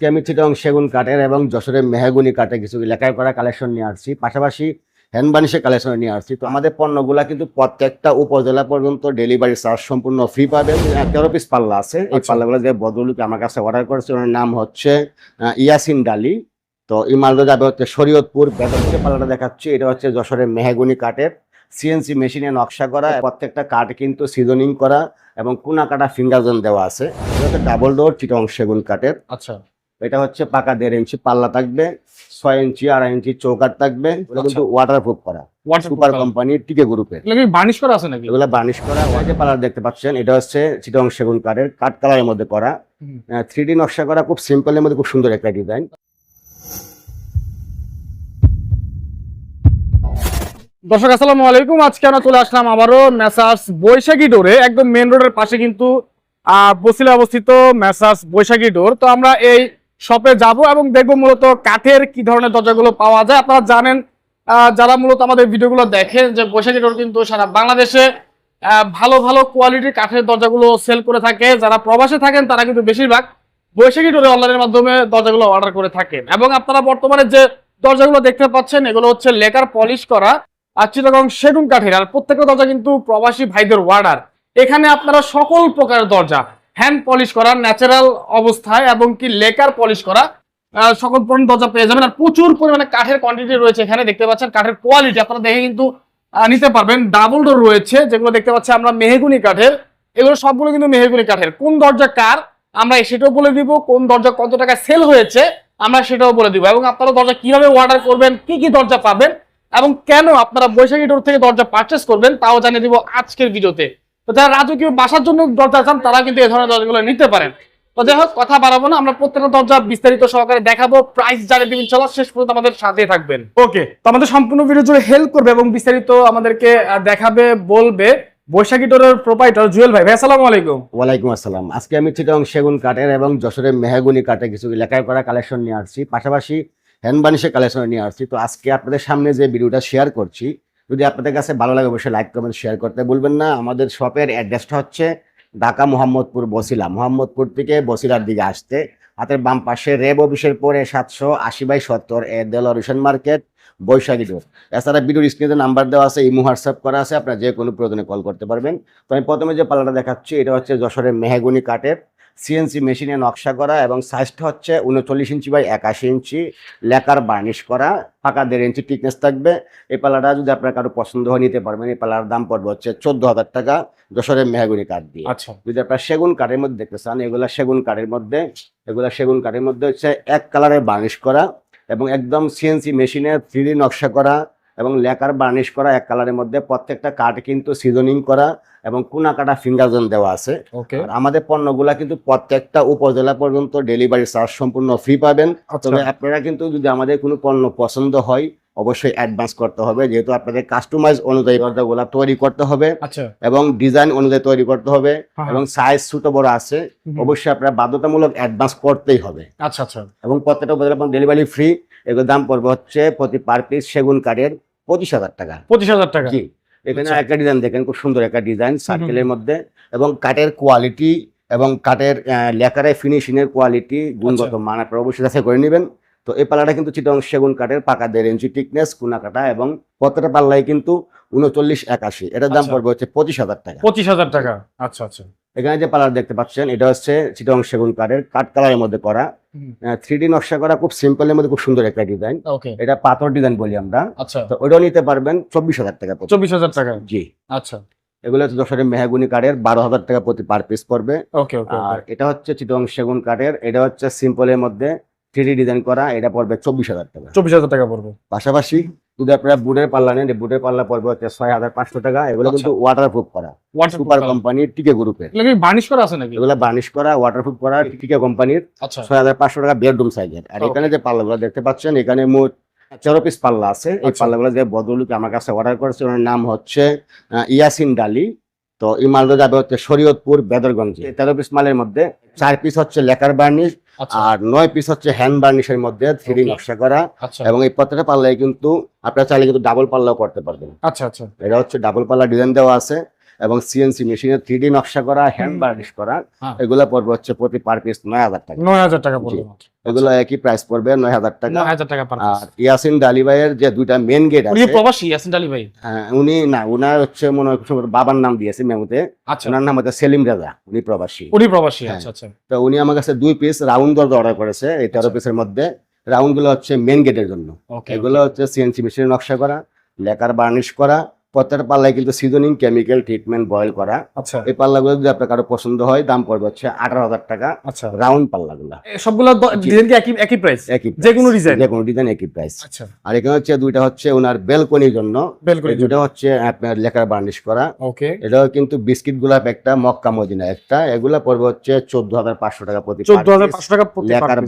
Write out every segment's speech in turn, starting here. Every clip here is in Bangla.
আজকে আমি চিটং সেগুন কাঠের এবং যশোরের মেহাগুনি কাঠে কিছু লেখায় করা কালেকশন নিয়ে আসছি। পাশাপাশি হ্যান্ড বানিশের কালেকশন নিয়ে আসছি। তো আমাদের পণ্যগুলা কিন্তু প্রত্যেকটা উপজেলা পর্যন্ত ডেলিভারি চার্জ সম্পূর্ণ ফ্রি পাবেন তেরো পিস পাল্লা আছে। এই আচ্ছা। পাল্লাগুলো যে বদলুকে আমার কাছে অর্ডার করেছে ওনার নাম হচ্ছে ইয়াসিন ডালি। তো এই মালদা যাবে হচ্ছে শরীয়তপুর। বেতন যে পাল্লাটা দেখাচ্ছি। এটা হচ্ছে যশোরের মেহাগুনি কাঠের সিএনসি মেশিনে নকশা করা। প্রত্যেকটা কাঠ কিন্তু সিজনিং করা এবং কোনা কাটা ফিঙ্গারজন দেওয়া আছে। ডাবল ডোর চিটং সেগুন কাঠের। আচ্ছা। এটা হচ্ছে পাকা দেড় ইঞ্চি পাল্লা থাকবে ছয় ইঞ্চি আড়াই ইঞ্চি চৌকাট থাকবে। কিন্তু আচ্ছা। ওয়াটারপ্রুফ করা। সুপার কোম্পানির টিকে গ্রুপের এগুলো বার্নিশ করা আছে নাকি? এগুলো বার্নিশ করা ওই যে পাল্লা দেখতে পাচ্ছেন। এটা হচ্ছে চিটং সেগুন কাঠের কাঠ কালারের মধ্যে করা। হুম। থ্রি ডি নকশা করা খুব সিম্পলের মধ্যে খুব সুন্দর একটা ডিজাইন দর্শক আসসালামু আলাইকুম। আজকে আমরা চলে আসলাম আবারও মেসার্স বৈশাখী ডোরে একদম মেন রোডের পাশে কিন্তু আহ, বসিলে অবস্থিত মেসার্স বৈশাখী ডোর তো আমরা এই শপে যাব এবং দেখব মূলত কাঠের কি ধরনের দরজাগুলো পাওয়া যায়। আপনারা জানেন যারা মূলত আমাদের ভিডিওগুলো দেখেন যে বৈশাখী ডোর কিন্তু সারা বাংলাদেশে ভালো ভালো কোয়ালিটির কাঠের দরজাগুলো সেল করে থাকে। যারা প্রবাসে থাকেন, তারা কিন্তু বেশিরভাগ বৈশাখী ডোরে অনলাইনের মাধ্যমে দরজাগুলো অর্ডার করে থাকেন। এবং আপনারা বর্তমানে যে দরজাগুলো দেখতে পাচ্ছেন, এগুলো হচ্ছে লেকার পলিশ করা, আর চিটাগং সেগুন কাঠের। আর প্রত্যেকটা দরজা কিন্তু প্রবাসী ভাইদের ওয়ার্ডার এখানে আপনারা সকল প্রকারের দরজা হ্যান্ড পলিশ করা ন্যাচারাল অবস্থায় এবং কি লেকার পলিশ করা সকল পণ্য দরজা পেয়ে যাবেন। আর প্রচুর পরিমাণে কাঠের কোয়ান্টিটি রয়েছে এখানে, দেখতে পাচ্ছেন কাঠের কোয়ালিটি আপনারা দেখে কিন্তু নিতে পারবেন। ডাবল ডোর রয়েছে, যেগুলো দেখতে পাচ্ছি আমরা মেহেগুনি কাঠের। এগুলো সবগুলো কিন্তু মেহেগুনি কাঠের। কোন দরজা কার, আমরা সেটাও বলে দিব। কোন দরজা কত টাকা সেল হয়েছে, আমরা সেটাও বলে দিব। এবং আপনারা দরজা কীভাবে অর্ডার করবেন, কি কি দরজা পাবেন, এবং কেন আপনারা বৈশাখী ডোর থেকে দরজা পারচেস করবেন, তাও জানিয়ে দিব আজকের ভিডিওতে তো যারা রাজকীয় বাসার জন্য দরজা চান তারা কিন্তু এই ধরনের দরজাগুলো নিতে পারেন। তো যাই হোক কথা বাড়াবো না আমরা প্রত্যেকটা দরজা বিস্তারিত সহকারে দেখাবো প্রাইস জানিয়ে দিবেন চলো শেষ পর্যন্ত আমাদের সাথে থাকবেন। ওকে তো আমাদের সম্পূর্ণ ভিডিও জুড়ে হেল্প করবে এবং বিস্তারিত আমাদেরকে দেখাবে বলবে বৈশাখী ডোরের প্রোপাইটার জুয়েল ভাই। ভাই আসসালামু আলাইকুম। ওয়ালাইকুম আসসালাম। আজকে আমি চিটং সেগুন কাঠের এবং যশোরের মেহাগুনি কাঠে কিছু লেখায় করা কালেকশন নিয়ে আসছি। পাশাপাশি হ্যান্ড বানিশের কালেকশন নিয়ে আসছি। তো আজকে আপনাদের সামনে যে ভিডিওটা শেয়ার করছি যদি আপনাদের কাছে ভালো লাগে, অবশ্যই লাইক কমেন্ট শেয়ার করতে বলবেন না। আমাদের শপের অ্যাড্রেসটা হচ্ছে ঢাকা মোহাম্মদপুর বসিলা। মোহাম্মদপুর থেকে বসিলার দিকে আসতে। হাতের বাম পাশে রেব অফিসের পরে সাতশো আশি বাই সত্তর এ দেলোয়ার রিসেন মার্কেট, বৈশাখী রোড। এছাড়া ভিডিওর স্ক্রিনে নাম্বার দেওয়া আছে, ইমো, হোয়াটসঅ্যাপ করা আছে, আপনারা যে কোনো প্রয়োজনে কল করতে পারবেন। তো আমি প্রথমে যে পাল্লাটা দেখাচ্ছি, এটা হচ্ছে যশোরের মেহাগুনি কাঠের সিএনসি মেশিনে নকশা করা এবং সাইজটা হচ্ছে উনচল্লিশ ইঞ্চি বাই একাশি ইঞ্চি লেকার বার্নিশ করা ফাঁকা দেড় ইঞ্চি টিকনেস থাকবে। এই পাল্লাটা যদি আপনার কারও পছন্দ হয় নিতে পারবেন এই পালার দাম পড়বে হচ্ছে চোদ্দ হাজার টাকা যশোরের মেহাগুনি কাঠ দিয়ে। আচ্ছা। যদি আপনার সেগুন কাঠের মধ্যে দেখতে চান এগুলা সেগুন কাঠের মধ্যে এগুলা সেগুন কাঠের মধ্যে হচ্ছে এক কালারের বার্নিশ করা এবং একদম সিএনসি মেশিনে থ্রি নকশা করা এবং লেকার বার্নিশ করা এক কালারের মধ্যে প্রত্যেকটা কাঠ কিন্তু সিজনিং করা এবং কোনা কাটা ফিঙ্গারজন দেওয়া আছে। আর আমাদের পণ্যগুলা কিন্তু প্রত্যেকটা উপজেলা পর্যন্ত ডেলিভারি চার্জ সম্পূর্ণ ফ্রি পাবেন। আচ্ছা। তবে আপনারা কিন্তু যদি আমাদের কোনো পণ্য পছন্দ হয় অবশ্যই অ্যাডভান্স করতে হবে। যেহেতু আপনাদের কাস্টমাইজ অনুযায়ী দরজাগুলা তৈরি করতে হবে আচ্ছা। এবং ডিজাইন অনুযায়ী তৈরি করতে হবে হ্যাঁ, এবং সাইজ ছোট বড় আছে অবশ্যই আপনারা বাধ্যতামূলক অ্যাডভান্স করতেই হবে। আচ্ছা আচ্ছা। এবং প্রত্যেকটা উপজেলা ডেলিভারি ফ্রি এগুলোর দাম পড়বে হচ্ছে প্রতি পার পিস সেগুন কাঠের পঁচিশ হাজার টাকা। পঁচিশ হাজার টাকা। জি এখানে আচ্ছা। একটা ডিজাইন দেখেন খুব সুন্দর একটা ডিজাইন সার্কেলের মধ্যে। এবং কাঠের কোয়ালিটি এবং কাঠের লেকারের ফিনিশিং এর কোয়ালিটি গুণগত আচ্ছা। মান আপনারা অবশ্যই যাচাই করে নেবেন। তো এই পাল্লাটা কিন্তু চিটং সেগুন কাঠের পাকা দেড় ইঞ্চি টিকনেস কুনা কাটা এবং প্রত্যেকটা পাল্লাই কিন্তু উনচল্লিশ একাশি। এটার দাম আচ্ছা। পড়বে হচ্ছে পঁচিশ হাজার টাকা। পঁচিশ হাজার টাকা। আচ্ছা আচ্ছা। এখানে যে পাল্লা দেখতে পাচ্ছেন এটা হচ্ছে চিটং সেগুন কাঠের কাঠ কালারের মধ্যে করা। থ্রি ডি নকশা করা খুব সিম্পলের মধ্যে খুব সুন্দর একটা ডিজাইন এটা পাথর ডিজাইন বলি আমরা। আচ্ছা। তো ওটাও নিতে পারবেন চব্বিশ হাজার টাকা চব্বিশ হাজার টাকা। জি। আচ্ছা। এগুলো হচ্ছে যশোরের মেহাগুনি কাঠের বারো হাজার টাকা প্রতি পার পিস পড়বে। আর এটা হচ্ছে চিটং সেগুন কাঠের এটা হচ্ছে সিম্পলের মধ্যে থ্রি ডিজাইন করা এটা পড়বে চব্বিশ হাজার টাকা। চব্বিশ হাজার টাকা পড়বে। পাশাপাশি যদি আপনারা বুটের পাল্লা নেন বুটের পাল্লা পড়বে হচ্ছে ছয় হাজার পাঁচশো টাকা। এগুলো আচ্ছা। কিন্তু ওয়াটারপ্রুফ করা। সুপার কোম্পানির টিকে গ্রুপের বার্নিশ করা আছে নাকি? এগুলো বার্নিশ করা ওয়াটারপ্রুফ করা টিকে কোম্পানির আচ্ছা। ছয় হাজার পাঁচশো টাকা বেডরুম সাইজের আর এখানে যে পাল্লাগুলো দেখতে পাচ্ছেন এখানে মোট তেরো পিস পাল্লা আছে। এই আচ্ছা। পাল্লাগুলো যে বদলুকে আমার কাছে অর্ডার করেছে ওনার নাম হচ্ছে ইয়াসিন ডালি। তো এই মালটা যাবে হচ্ছে শরীয়তপুর বেদরগঞ্জে। তেরো পিস মালের মধ্যে চার পিস হচ্ছে লেকার বার্নিশ আর নয় পিস হচ্ছে হ্যান্ড বার্নিশের মধ্যে থ্রি নকশা করা। আচ্ছা। এবং এই প্রত্যেকটা পাল্লায় কিন্তু আপনারা চাইলে কিন্তু ডাবল পাল্লাও করতে পারবেন। আচ্ছা আচ্ছা। এটা হচ্ছে ডাবল পাল্লা ডিজাইন দেওয়া আছে। এবং সিএনসি মেশিনে থ্রি ডি নকশা করা হ্যান্ড বার্নিশ করা হ্যাঁ। এগুলো পড়বে হচ্ছে প্রতি পার পিস নয় হাজার টাকা। নয় হাজার টাকা পড়বে এগুলো একই প্রাইস পড়বে নয় হাজার টাকা। নয় হাজার টাকা আর ইয়াসিন ডালিবাইয়ের যে দুইটা মেন গেট উনি আছে প্রবাসী ইয়াসিন আলী ভাই হ্যাঁ, উনি না উনার হচ্ছে মনে হয় বাবার নাম দিয়েছে মেমোতে। আচ্ছা। ওনার নাম হচ্ছে সেলিম রাজা উনি প্রবাসী। উনি প্রবাসী হ্যাঁ। আচ্ছা আচ্ছা। তো উনি আমার কাছে দুই পিস রাউন্ড দরজা অর্ডার করেছে এই তেরো আচ্ছা। পিসের মধ্যে। রাউন্ডগুলো হচ্ছে মেন গেটের জন্য। এগুলো হচ্ছে সিএনসি মেশিনে নকশা করা লেকার বার্নিশ করা প্রত্যেকটা পাল্লায় কিন্তু সিজনিং কেমিক্যাল ট্রিটমেন্ট বয়েল করা। আচ্ছা। এই পাল্লাগুলো যদি আপনার কারও পছন্দ হয় দাম পড়বে হচ্ছে আঠারো হাজার টাকা। আচ্ছা। রাউন্ড পাল্লাগুলো। সবগুলো ডিজাইন কি একই একই প্রাইস একই যে কোনো ডিজাইন যে কোনো ডিজাইন একই প্রাইস আচ্ছা। আর এখানে হচ্ছে দুইটা হচ্ছে ওনার বেলকনির জন্য। বেলকনি দুটো হচ্ছে আপনার লেকার বার্নিশ করা। ওকে। এটাও কিন্তু বিস্কিট গোলাপ একটা মক্কা মদিনা একটা। এগুলা পড়বে হচ্ছে চোদ্দ হাজার পাঁচশো টাকা প্রতি চোদ্দ হাজার পাঁচশো টাকা প্রতি লেকার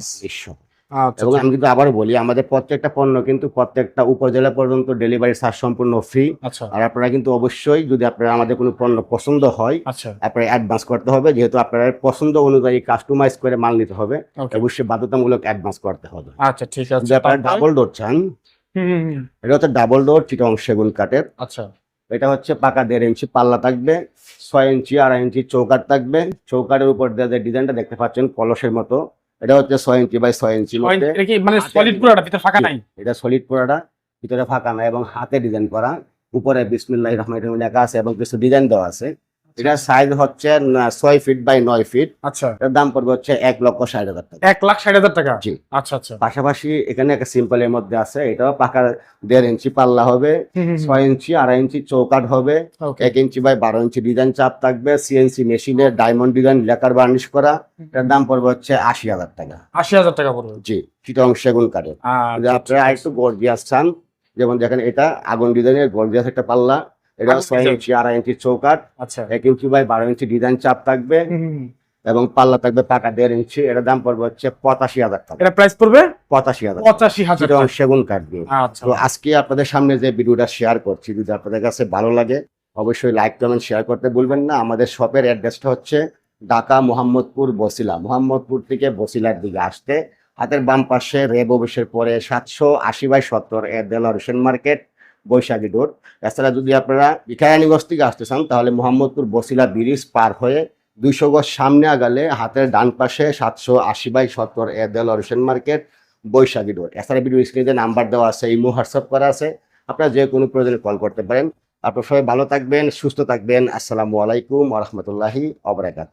আচ্ছা এবং আমি কিন্তু আবার বলি আমাদের প্রত্যেকটা পণ্য কিন্তু প্রত্যেকটা উপজেলা পর্যন্ত ডেলিভারি চার্জ সম্পূর্ণ ফ্রি আচ্ছা। আর আপনারা কিন্তু অবশ্যই যদি আপনারা আমাদের কোনো পণ্য পছন্দ হয় আচ্ছা। আপনারা অ্যাডভান্স করতে হবে যেহেতু আপনারা পছন্দ অনুযায়ী কাস্টমাইজ করে মাল নিতে হবে অবশ্যই বাধ্যতামূলক অ্যাডভান্স করতে হবে। আচ্ছা ঠিক আছে। যদি আপনারা ডাবল ডোর চান। এটা হচ্ছে ডাবল ডোর চিটং সেগুন কাঠের আচ্ছা। এটা হচ্ছে পাকা দেড় ইঞ্চি পাল্লা থাকবে ছয় ইঞ্চি আড়াই ইঞ্চি চৌকাট থাকবে। চৌকাটের উপর দিয়ে যে ডিজাইনটা দেখতে পাচ্ছেন কলসের মতো। এটা হচ্ছে ছয় ইঞ্চি বাই ছয় ইঞ্চি এটা মানে সলিড পুরাটা ভিতরে ফাঁকা নাই? এটা সলিড পুরাটা ভিতরে ফাঁকা নাই এবং হাতে ডিজাইন করা উপরে বিসমিল্লাহ রহমান রহিম লেখা আছে এবং কিছু ডিজাইন দেওয়া আছে। এটার সাইজ হচ্ছে ছয় ফিট বাই নয় ফিট আচ্ছা। এটার দাম পড়বে হচ্ছে এক লক্ষ ষাট হাজার টাকা। এক লাখ ষাট হাজার টাকা? জি। আচ্ছা আচ্ছা। পাশাপাশি এখানে একটা সিম্পলের মধ্যে আছে এটাও পাকা দেড় ইঞ্চি পাল্লা হবে। ছয় ইঞ্চি আড়াই ইঞ্চি চৌকাট হবে. এক ইঞ্চি বাই বারো ইঞ্চি ডিজাইন চাপ থাকবে সিএনসি মেশিনের ডায়মন্ড ডিজাইন লেকার বার্নিশ করা এটার দাম পড়বে হচ্ছে আশি হাজার টাকা। আশি হাজার টাকা পড়বে। জি চিটং সেগুন কাঠের। আচ্ছা, আপনারা আরেকটু গর্জিয়াস চান যেমন দেখেন এটা আগুন ডিজাইনের গর্জিয়াস একটা পাল্লা। এটা ছয় ইঞ্চি আড়াই ইঞ্চি চৌকাট আচ্ছা। এক ইঞ্চি বাই বারো ইঞ্চি ডিজাইন চাপ থাকবে। এবং পাল্লা থাকবে পাকা দেড় ইঞ্চি। এটার দাম পড়বে হচ্ছে পঁচাশি হাজার টাকা। এটা প্রাইস পড়বে? পঁচাশি হাজার পঁচাশি হাজার। সেগুন কাঠ দিয়ে। আচ্ছা। তো আজকে আপনাদের সামনে যে ভিডিওটা শেয়ার করছি যদি আপনাদের কাছে ভালো লাগে অবশ্যই লাইক কমেন্ট শেয়ার করতে ভুলবেন না। আমাদের শপের অ্যাড্রেসটা হচ্ছে ঢাকা মোহাম্মদপুর বসিলা। মোহাম্মদপুর থেকে বসিলার দিকে আসতে। হাতের বাম পাশে রেব অফিসের পরে সাতশো আশি বাই সত্তর এর দেলার হোসেন মার্কেট। বৈশাখী রোড এছাড়া যদি আপনারা ইকারানীগঞ্জ থেকে আসতে চান, তাহলে মোহাম্মদপুর বসিলা ব্রিজ পার হয়ে দুইশো গজ সামনে আগালে হাতের ডান পাশে সাতশো আশি বাই সত্তর এর দেলার হোসেন মার্কেট, বৈশাখী রোড এছাড়া ভিডিও স্ক্রিনে নাম্বার দেওয়া আছে, ইমো, হোয়াটসঅ্যাপ করা আছে। আপনারা যে কোনো প্রয়োজনে কল করতে পারেন। আপনার সবাই ভালো থাকবেন, সুস্থ থাকবেন। আসসালামু আলাইকুম ওরহমতুল্লাহি অবরাকাত